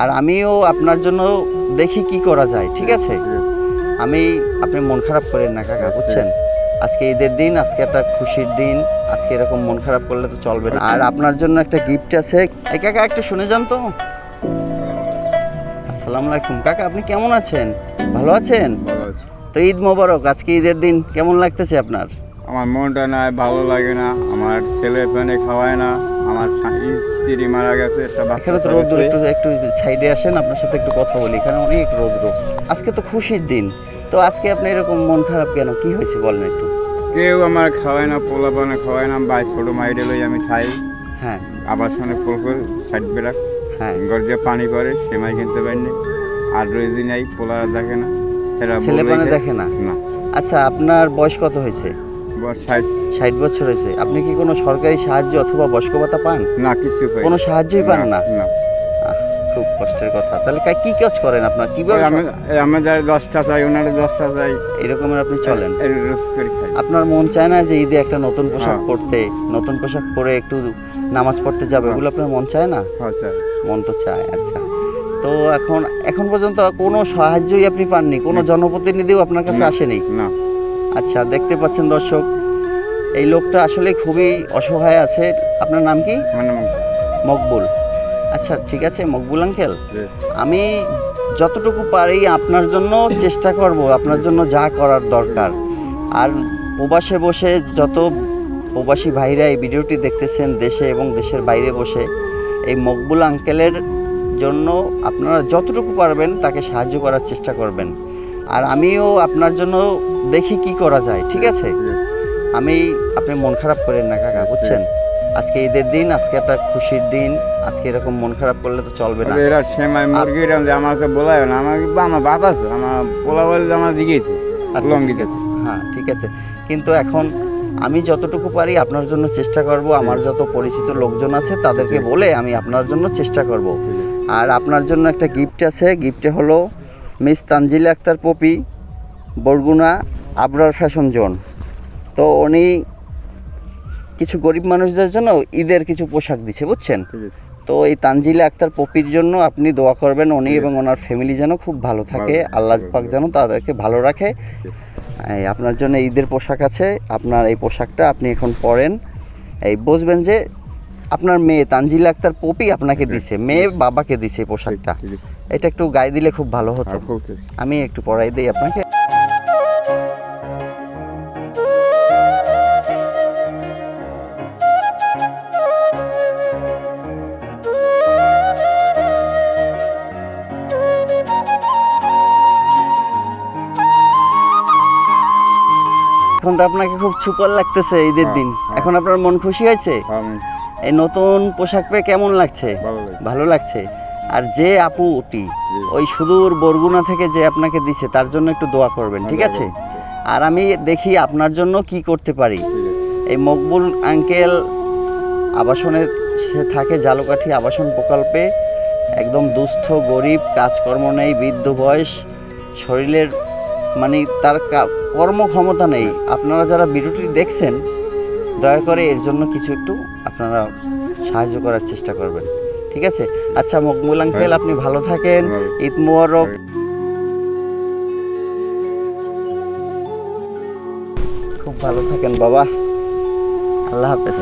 আর আমিও আপনার জন্য দেখি কি করা যায় ঠিক আছে? আমি আপনি মন খারাপ করেন না কাকা বুঝছেন? আজকে ঈদের দিন আজকে একটা খুশির দিন আজকে এরকম মন খারাপ করলে তো চলবে না। আর আপনার জন্য একটা গিফট আছে। এই কাকা একটু শুনে যান তো। আসসালামু আলাইকুম। কাকা আপনি কেমন আছেন? ভালো আছেন? তো ঈদ মোবারক আজকে ঈদের দিন কেমন লাগতেছে আপনার? আমার মনটা নাই ভালো লাগে না। আমার ছেলে পেনে খাওয়ায় না। আমার স্ত্রী মারা গেছে একটা বাচ্চা এখানে তো রোদ্র। একটু একটু সাইডে আসেন আপনার সাথে একটু কথা বলি। এখানে অনেক রোদ্র আজকে তো খুশির দিন। তো আজকে আপনি এরকম মন খারাপ কেন? কি হয়েছে বলেন একটু। কেউ আমার খাওয়ায় না পোলা পানে খাওয়ায় না বাই ছোট মাইডে লই আমি খাই। হ্যাঁ। আবার শুনে পোল করে সাইড বেরাক হ্যাঁ। ঘর দিয়ে পানি পড়ে সেমাই কিনতে পারিনি আর রোজই নাই পোলা দেখে না। ছেলে দেখে না। আচ্ছা আপনার বয়স কত হয়েছে? ষাট। বছর হয়েছে। আপনি কি কোনো সরকারি সাহায্য অথবা বয়স্ক ভাতা পান? না কিছু কোনো সাহায্যই পান না? না খুব কষ্টের কথা। তাহলে কা- কি কাজ করেন আপনার? কীভাবে ওই আমি- এই আমাদের দশটা চাই ওনার দশটা চাই এরকমের আপনি চলেন। আপনার মন চায় না যে ঈদে একটা নতুন পোশাক হ্যাঁ। পরতে নতুন পোশাক পরে একটু নামাজ পড়তে যাবে হ্যাঁ। এগুলো আপনার মন চায় না? হ্যাঁ মন তো চায় আচ্ছা। তো এখন এখন পর্যন্ত কোনো সাহায্যই আপনি পাননি? কোনো জনপ্রতিনিধিও আপনার কাছে আসেনি? না। আচ্ছা দেখতে পাচ্ছেন দর্শক এই লোকটা আসলে খুবই অসহায় আছে। আপনার নাম কি? মকবুল। আচ্ছা ঠিক আছে মকবুল আঙ্কেল। আমি যতটুকু পারি আপনার জন্য চেষ্টা করব আপনার জন্য যা করার দরকার। আর প্রবাসে বসে যত প্রবাসী ভাইরা এই ভিডিওটি দেখতেছেন দেশে এবং দেশের বাইরে বসে এই মকবুল আঙ্কেলের জন্য আপনারা যতটুকু পারবেন তাকে সাহায্য করার চেষ্টা করবেন। আর আমিও আপনার জন্য দেখি কি করা যায় ঠিক আছে? আমি আপনি মন খারাপ করেন না কাকা বুঝছেন? আজকে ঈদের দিন আজকে একটা খুশির দিন আজকে এরকম মন খারাপ করলে তো চলবে না। এরা সেমাই মুরগি রাম যে আমাকে বলায় না আমার বা আমার বাপ আছে আমার পোলা বলে আমার দিকেইছে আচ্ছা, আছে। হ্যাঁ ঠিক আছে। কিন্তু এখন আমি যতটুকু পারি আপনার জন্য চেষ্টা করব আমার যত পরিচিত লোকজন আছে তাদেরকে বলে আমি আপনার জন্য চেষ্টা করব। আর আপনার জন্য একটা গিফট আছে গিফটে হলো Miss Tanjila Akter Popy Barguna Abrar fashion zone. তো উনি কিছু গরিব মানুষদের জন্য ঈদের কিছু পোশাক দিছে বুঝছেন? তো এই তানজিলা আক্তার পপির জন্য আপনি দোয়া করবেন উনি এবং ওনার ফ্যামিলি যেন খুব ভালো থাকে আল্লাহ পাক যেন তাদেরকে ভালো রাখে। আপনার জন্য ঈদের পোশাক আছে আপনার এই পোশাকটা আপনি এখন পরেন। এই বুঝবেন যে আপনার মেয়ে তানজিলা আক্তার পপি আপনাকে দিছে মেয়ে বাবাকে দিছে পোশাকটা। এটা একটু গায়ে দিলে খুব ভালো হতো। আর আমি একটু পরাই দিই আপনাকে। এখন তো আপনাকে খুব সুপার লাগতেছে ঈদের হ্যাঁ, দিন। হ্যাঁ। এখন আপনার মন খুশি হয়েছে? এই নতুন পোশাক পেয়ে কেমন লাগছে? ভালো লাগছে। আর যে আপু ওটি ওই সুদূর বরগুনা থেকে যে আপনাকে দিছে তার জন্য একটু দোয়া করবেন ঠিক আছে? আর আমি দেখি আপনার জন্য কি করতে পারি। এই মকবুল আঙ্কেল আবাসনে সে থাকে জালকাঠি আবাসন প্রকল্পে। একদম দুস্থ গরিব কাজকর্ম নেই বৃদ্ধ বয়স শরীরের মানে তার কর্মক্ষমতা নেই। আপনারা যারা ভিডিওটি দেখছেন দয়া করে এর জন্য কিছু একটু আপনারা সাহায্য করার চেষ্টা করবেন ঠিক আছে আচ্ছা আঙ্কেল হ্যাঁ। আপনি ভালো থাকেন। ঈদ মোবারক খুব ভালো থাকেন বাবা আল্লাহ হাফেজ।